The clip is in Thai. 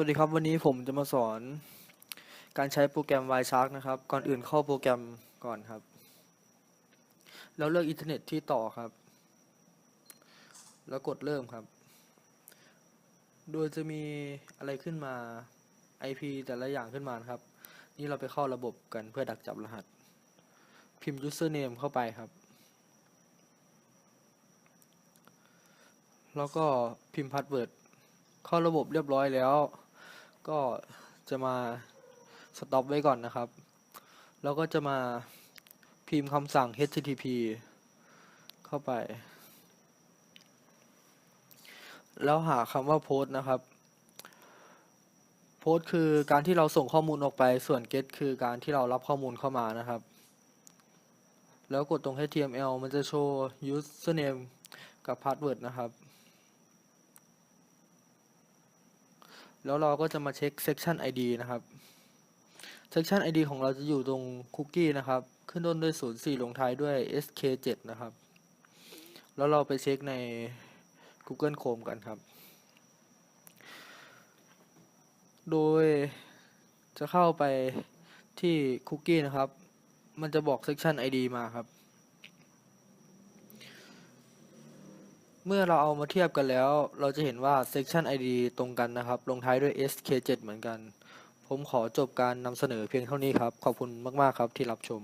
วัสดีครับ วันนี้ผมจะมาสอนการใช้โปรแกรม Wireshark นะครับ ก่อนอื่นเข้าโปรแกรมก่อนครับ แล้วเลือกอินเทอร์เน็ตที่ต่อครับ แล้วกดเริ่มครับ โดยจะมีอะไรขึ้นมา IP แต่ละอย่างขึ้นมานครับ นี่เราไปเข้าระบบกันเพื่อดักจับรหัส พิมพ์ username เข้าไปครับ แล้วก็พิมพ์ password เข้าระบบเรียบร้อยแล้ว ก็จะมาสต็อปไว้ก่อนนะครับ แล้วก็จะมาพิมพ์คำสั่ง http เข้าไป แล้วหาคำว่า post นะครับ post คือการที่เราส่งข้อมูลออกไป ส่วน get คือการที่เรารับข้อมูลเข้ามานะครับ แล้วกดตรง html มันจะโชว์ username กับ password นะครับ แล้วเราก็จะมาเช็ค section ID นะครับ section ID ของเราจะอยู่ตรงคุกกี้นะครับ ขึ้นต้นด้วย 04 ลงท้ายด้วย SK7 นะครับ แล้วเราไปเช็คใน Google Chrome กันครับ โดยจะเข้าไปที่คุกกี้นะครับ มันจะบอก section ID มาครับ เมื่อเราเอามาเทียบกันแล้ว เราจะเห็นว่า section ID ตรงกันนะครับ ลงท้ายด้วย SK7 เหมือนกัน ผมขอจบการนำเสนอเพียงเท่านี้ครับ ขอบคุณมาก ๆ ครับที่รับชม